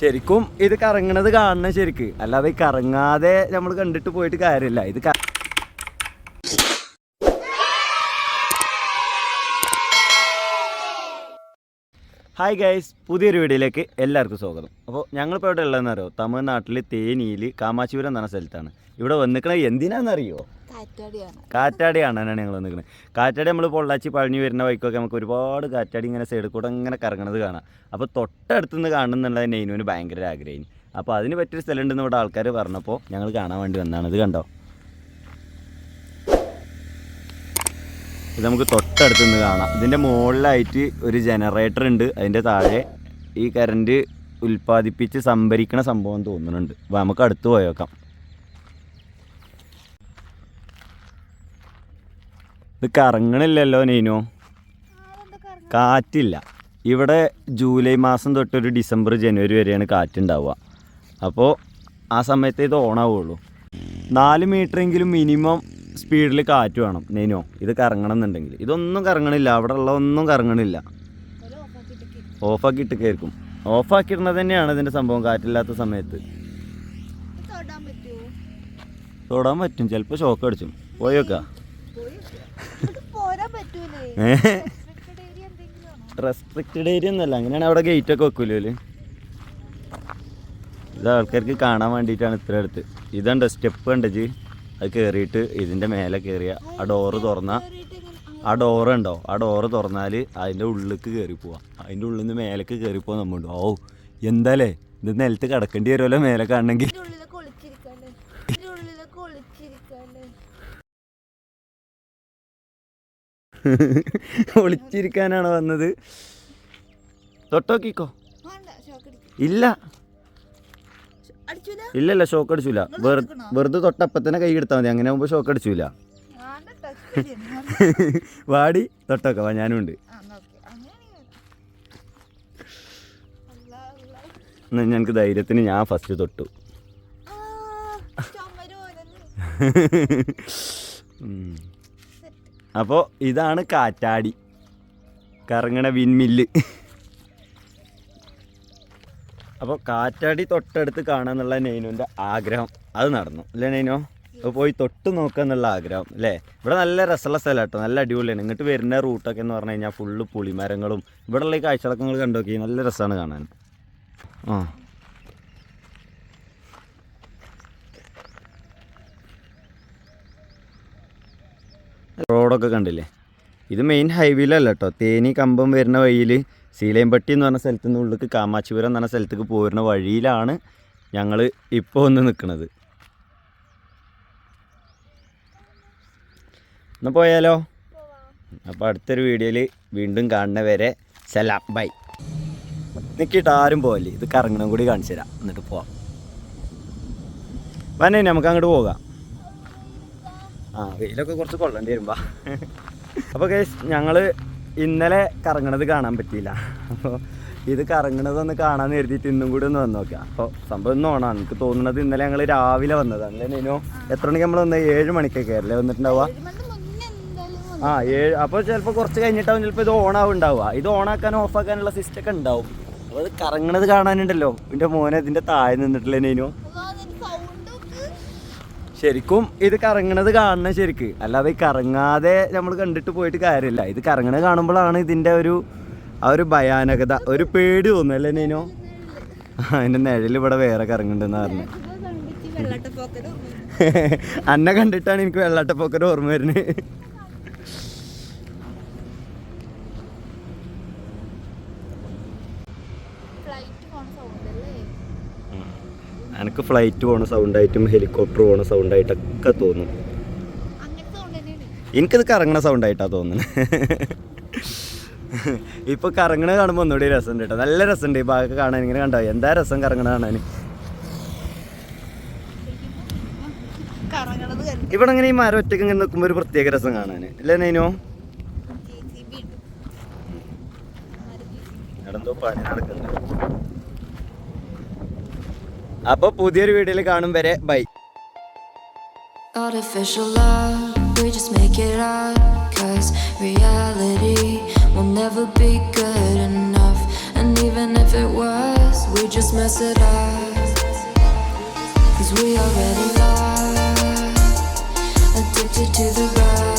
ശരിക്കും ഇത് കറങ്ങണത് കാണണം ശരിക്ക്. അല്ലാതെ കറങ്ങാതെ നമ്മൾ കണ്ടിട്ട് പോയിട്ട് കാര്യമില്ല. ഇത് ഹായ് ഗൈസ് പുതിയൊരു വീഡിയോയിലേക്ക് എല്ലാവർക്കും സ്വാഗതം. അപ്പോൾ ഞങ്ങളിപ്പോൾ ഇവിടെ ഉള്ളതെന്നറിയോ തമിഴ്നാട്ടിൽ തേനിയിൽ കാമാശിപുരം എന്ന സ്ഥലത്താണ്. ഇവിടെ വന്നിക്കണത് എന്തിനാണെന്നറിയോ? കാറ്റാടിയാണ്. കാറ്റാടി കാണാനാണ് ഞങ്ങൾ നിൽക്കുന്നത് കാറ്റാടി നമ്മൾ പൊള്ളാച്ചി പഴഞ്ഞു വരുന്ന വഴിക്കൊക്കെ നമുക്ക് ഒരുപാട് കാറ്റാടി ഇങ്ങനെ സൈഡിൽ കൂടെ ഇങ്ങനെ കറങ്ങണത് കാണാം. അപ്പോൾ തൊട്ടടുത്ത് നിന്ന് കാണുന്നുള്ളത് നെയ്നുവിന് ഭയങ്കര ആഗ്രഹം അപ്പോൾ അതിന് പറ്റിയൊരു സ്ഥലം ഉണ്ടെന്ന് ഇവിടെ ആൾക്കാർ പറഞ്ഞപ്പോൾ ഞങ്ങൾ കാണാൻ വേണ്ടി വന്നതാണ് ഇത് കണ്ടോ? ഇത് നമുക്ക് തൊട്ടടുത്ത് നിന്ന് കാണാം. ഇതിന്റെ മുകളിലായിട്ട് ഒരു ജനറേറ്റർ ഉണ്ട്. അതിന്റെ താഴെ ഈ കറണ്ട് ഉൽപ്പാദിപ്പിച്ച് സംഭരിക്കണ സംഭവം തോന്നുന്നുണ്ട്. അപ്പോൾ നമുക്ക് അടുത്ത് പോയേക്കാം. ഇത് കറങ്ങണില്ലല്ലോ നീനോ. കാറ്റില്ല. ഇവിടെ ജൂലൈ മാസം തൊട്ടൊരു ഡിസംബർ ജനുവരി വരെയാണ് കാറ്റുണ്ടാവുക. അപ്പോൾ ആ സമയത്ത് ഇത് ഓണാവുള്ളൂ നാല് മീറ്ററെങ്കിലും മിനിമം സ്പീഡിൽ കാറ്റ് വേണം നീനോ. ഇത് കറങ്ങണം എന്നുണ്ടെങ്കിൽ ഇതൊന്നും കറങ്ങണില്ല. അവിടെ ഉള്ള ഒന്നും കറങ്ങണില്ല. ഓഫാക്കി ഇട്ടൊക്കെയായിരിക്കും ഓഫാക്കിയിടുന്നത് തന്നെയാണ് ഇതിന്റെ സംഭവം. കാറ്റില്ലാത്ത സമയത്ത്. തൊടാൻ പറ്റും. ചിലപ്പോൾ ഷോക്ക് അടിച്ചും. പോയി റെസ്ട്രിക്റ്റഡ് ഏരിയ ഒന്നുമല്ല. അങ്ങനെയാണ് അവിടെ ഗേറ്റ് ഒക്കെ വെക്കൂലോ? ഇത് ആൾക്കാർക്ക് കാണാൻ വേണ്ടിയിട്ടാണ് ഇത്ര അടുത്ത്. ഇതുണ്ട് സ്റ്റെപ്പ് കണ്ടത് അത് കയറിയിട്ട് ഇതിന്റെ മേലെ കയറിയ ആ ഡോറ് തുറന്ന ആ ഡോറ് ഉണ്ടോ? ആ ഡോറ് തുറന്നാൽ അതിന്റെ ഉള്ളിലേക്ക് കയറി പോവാം. അതിന്റെ ഉള്ളിൽ നിന്ന് മേലേക്ക് കയറി പോകാൻ നമ്മളുണ്ട്. ഓ എന്താലേ? ഇത് നിലത്ത് കിടക്കേണ്ടി വരുമല്ലോ മേലെ കാണണമെങ്കിൽ. ഒളിച്ചിരിക്കാനാണ് വന്നത്. തൊട്ടോക്കിക്കോ. ഇല്ല. ഇല്ലല്ല ഷോക്ക് അടിച്ചില്ല വെറുതെ തൊട്ടപ്പം തന്നെ കൈ എടുത്താൽ മതി. അങ്ങനെ ആകുമ്പോൾ ഷോക്ക് അടിച്ചില്ല. വാടി തൊട്ടൊക്കെ വാ ഞാനും ഉണ്ട്. ഞങ്ങൾക്ക് ധൈര്യത്തിന് ഞാൻ ഫസ്റ്റ് തൊട്ടു. ഉം. അപ്പോൾ ഇതാണ് കാറ്റാടി. കറങ്ങണ വിൻമില്ല് അപ്പോൾ കാറ്റാടി തൊട്ടടുത്ത് കാണാമെന്നുള്ള നെയ്നുവിന്റെ ആഗ്രഹം. അത് നടന്നു. അല്ലേ നെയ്നോ അപ്പോൾ പോയി തൊട്ട് നോക്കുക എന്നുള്ള ആഗ്രഹം. അല്ലേ? ഇവിടെ നല്ല രസമുള്ള സ്ഥലം കേട്ടോ. നല്ല അടിപൊളിയാണ്. ഇങ്ങോട്ട് വരുന്ന റൂട്ടൊക്കെ എന്ന് പറഞ്ഞു കഴിഞ്ഞാൽ ഫുള്ള് പുളിമരങ്ങളും ഇവിടെയുള്ള ഈ കാഴ്ചകളൊക്കെ നിങ്ങൾ കണ്ടോക്കി. നല്ല രസമാണ് കാണാൻ. ആ. റോഡൊക്കെ കണ്ടില്ലേ? ഇത് മെയിൻ ഹൈവേയിലല്ല കേട്ടോ തേനി കമ്പം വരുന്ന വഴിയിൽ സീലേമ്പട്ടി എന്ന് പറഞ്ഞ സ്ഥലത്ത് നിന്ന് ഉള്ളിലേക്ക് കാമാച്ചിപുരം എന്ന് പറഞ്ഞ സ്ഥലത്തേക്ക് പോരുന്ന വഴിയിലാണ് ഞങ്ങൾ ഇപ്പോൾ ഒന്ന് നിൽക്കുന്നത് എന്നാൽ പോയാലോ. അപ്പോൾ അടുത്തൊരു വീഡിയോയിൽ വീണ്ടും കാണുന്ന വരെ സലാം. ബൈ നിൽക്കിയിട്ട് ആരും പോകല്ലേ ഇത് കറങ്ങണം കൂടി കാണിച്ചു തരാം. എന്നിട്ട് പോവാം. വന്നേ നമുക്ക് അങ്ങോട്ട് പോകാം. ആ വെയിലൊക്കെ കുറച്ച് കൊള്ളേണ്ടി വരുമ്പോ. അപ്പോൾ കേസ് ഞങ്ങൾ ഇന്നലെ കറങ്ങണത് കാണാൻ പറ്റിയില്ല. അപ്പോൾ ഇത് കറങ്ങണതൊന്ന് കാണാൻ കരുതിയിട്ട് ഇന്നും കൂടി ഒന്ന് വന്ന് നോക്കാം അപ്പോൾ സംഭവം ഒന്നും ഓണാണ്. എനിക്ക് തോന്നുന്നത് ഇന്നലെ ഞങ്ങൾ രാവിലെ വന്നതാണ് അല്ലേ എത്ര മണിക്ക് നമ്മൾ വന്നത് ഏഴ് മണിക്കൊക്കെ അല്ലേ വന്നിട്ടുണ്ടാവുക? ആ ഏഴ് അപ്പോൾ ചിലപ്പോൾ കുറച്ച് കഴിഞ്ഞിട്ടാവും ചിലപ്പോൾ ഇത് ഓണാവും ഉണ്ടാവുക ഇത് ഓണാക്കാനും ഓഫാക്കാനുള്ള സിസ്റ്റം ഒക്കെ ഉണ്ടാവും. അപ്പോൾ അത് കറങ്ങണത് കാണാനുണ്ടല്ലോ. എന്റെ മോനെ ഇതിന്റെ താഴെ നിന്നിട്ടില്ലേ നീനു അതാ അതിന്റെ sound ഒക്കെ. ശരിക്കും ഇത് കറങ്ങണത് കാണണം ശരിക്ക്. അല്ലാതെ കറങ്ങാതെ നമ്മൾ കണ്ടിട്ട് പോയിട്ട് കാര്യമില്ല. ഇത് കറങ്ങണത് കാണുമ്പോഴാണ് ഇതിന്റെ ഒരു ആ ഒരു ഭയാനകത ഒരു പേടി തോന്നുന്നല്ലേ നീനോ? അതിന്റെ നിഴൽ ഇവിടെ വേറെ കറങ്ങുന്നുണ്ടെന്ന് പറഞ്ഞു. അന്നെ കണ്ടിട്ടാണ് എനിക്ക് വെള്ളാട്ടപ്പൊക്കര ഓർമ്മ വരുന്നത്. ഫ്ലൈറ്റ് അല്ലേ എനിക്ക് ഫ്ലൈറ്റ് പോണ സൗണ്ടായിട്ടും ഹെലികോപ്റ്റർ പോണ സൗണ്ടായിട്ടൊക്കെ തോന്നും. എനിക്കത് കറങ്ങണ സൗണ്ടായിട്ടാ തോന്നുന്നത് ഇപ്പോൾ കറങ്ങണ കാണുമ്പോൾ ഒന്നുകൂടി രസമുണ്ട് കേട്ടോ. നല്ല രസമുണ്ട് ഈ ഭാഗമൊക്കെ കാണാൻ. ഇങ്ങനെ കണ്ടോ? എന്താ രസം കറങ്ങണ കാണാൻ? കണ്ടു ഇവിടെ ഈ മരം ഒറ്റയ്ക്ക് ഇങ്ങനെ നിൽക്കുമ്പോൾ ഒരു പ്രത്യേക രസം കാണാൻ. അല്ലേ നൈനോ? എന്തോ? പണി നടക്കുന്നുണ്ട്. അപ്പോൾ പുതിയൊരു വീഡിയോയിൽ കാണും വരെ bye Artificial love, we just make it up Cause reality will never be good enough And even if it was, we just mess it up Cause we already lost Addicted to the rush